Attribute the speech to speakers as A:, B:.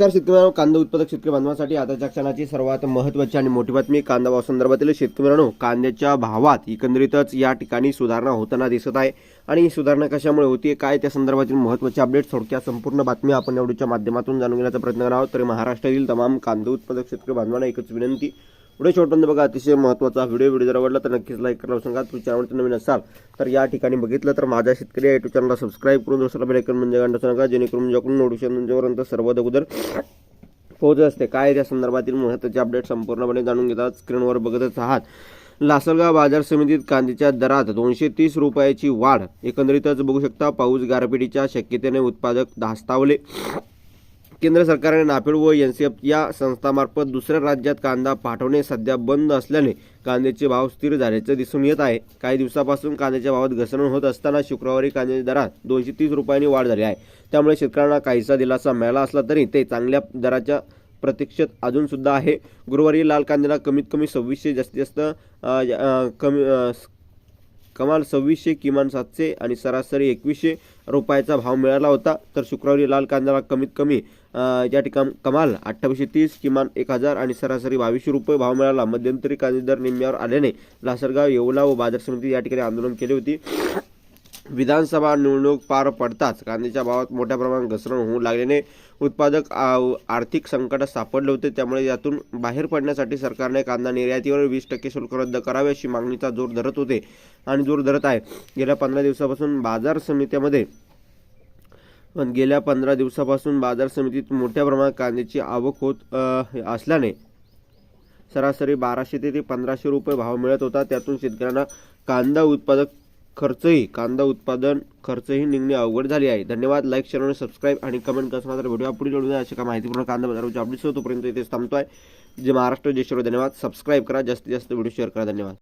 A: नमस्कार शेतकऱ्यांनो. कांदा उत्पादक शेतकरी बांधवांसाठी आताच्या क्षणाची सर्वात महत्त्वाची आणि मोठी बातमी कांदा भाव संदर्भातील शेतकऱ्यांनो कांद्याच्या भावात एकंदरीतच या ठिकाणी सुधारणा होताना दिसत आहे. आणि ही सुधारणा कशामुळे होती काय त्या संदर्भातील महत्त्वाचे अपडेट थोडक्या संपूर्ण बातमी आपण एवढीच्या माध्यमातून जाणून घेण्याचा प्रयत्न करावा तर महाराष्ट्रातील तमाम कांदा उत्पादक शेतकरी बांधवांना एकच विनंती पुढे शेवटपर्यंत बघा. अतिशय महत्त्वाचा व्हिडिओ व्हिडिओ जर आवडला तर नक्कीच लाईक करायला सांगा तुम्ही चॅनलवरती नवीन असाल तर या ठिकाणी बघितलं तर माझ्या शेतकरी युट्यूब चॅनलला सबस्क्राईब करून दुसरा बेल म्हणजे गांडू सांगा जेणेकरून माझ्याकडून नोटिफिकेशन तुमच्यापर्यंत सर्वात अगोदर पोहोचत असते. काय त्या संदर्भातील महत्त्वाचे अपडेट संपूर्णपणे जाणून घेतात स्क्रीनवर बघतच आहात. लासलगाव बाजार समितीत कांद्याच्या दरात दोनशे तीस रुपयाची वाढ. एकंदरीतच बघू शकता पाऊस गारपिटीच्या शक्यतेने उत्पादक धास्तावले. केंद्र सरकारने नाफेड व एनसीएफ या संस्थामार्फत दुसऱ्या राज्यात कांदा पाठवणे सध्या बंद असल्याने कांद्याचे भाव स्थिर झाल्याचे दिसून येत आहे. काही दिवसापासून कांद्याच्या भावात घसरण होत असताना शुक्रवारी कांद्याच्या दरात दोनशे तीस रुपयांनी वाढ झाली आहे. त्यामुळे शेतकऱ्यांना काहीसा दिलासा मिळाला असला तरी ते चांगल्या दराच्या प्रतीक्षेत अजून सुद्धा आहे. गुरुवारी लाल कांद्याला कमीत कमी सव्वीसशे जास्तीत जास्त कमी कमाल सव्वीसशे किमान सातशे आणि सरासरी एकवीसशे रुपयाचा भाव मिळाला होता. तर शुक्रवारी लाल कांद्याला कमीत कमी या ठिकाण कमाल अठ्ठावीसशे तीस किमान एक हजार आणि सरासरी बावीसशे रुपये भाव मिळाला. मध्यंतरी कांदे दर निम्म्यावर आल्याने लासरगाव येवला व बाजार समिती या ठिकाणी आंदोलन केले होती. विधानसभा निवडणूक पार पडताच कांद्याच्या भावात मोठ्या प्रमाणात घसरण होऊ लागल्याने उत्पादक आर्थिक संकटात सापडले होते. त्यामुळे यातून बाहेर पडण्यासाठी सरकारने कांदा निर्यातीवर वीस टक्के शुल्क रद्द करावे अशी मागणीचा जोर धरत होते आणि जोर धरत आहे. गेल्या पंधरा दिवसापासून बाजार समित्यामध्ये पण गेल्या पंधरा दिवसापासून बाजार समितीत मोठ्या प्रमाणात कांद्याची आवक होत असल्याने सरासरी बाराशे ते पंधराशे रुपये भाव मिळत होता. त्यातून शेतकऱ्यांना कांदा उत्पादक खर्चही कांदा उत्पादन खर्चही निघणे अवघड झाली आहे. धन्यवाद. लाईक शेअर आणि सबस्क्राईब आणि कमेंट कसं मात्र व्हिडिओ पुढे जोडूया अशा का माहितीपूर्ण कांदा बाजाराची अपडेट्स तोपर्यंत इथेच आहे जे महाराष्ट्र. देशावर धन्यवाद. सबस्क्राईब करा. जास्तीत जास्त व्हिडिओ शेअर करा. धन्यवाद.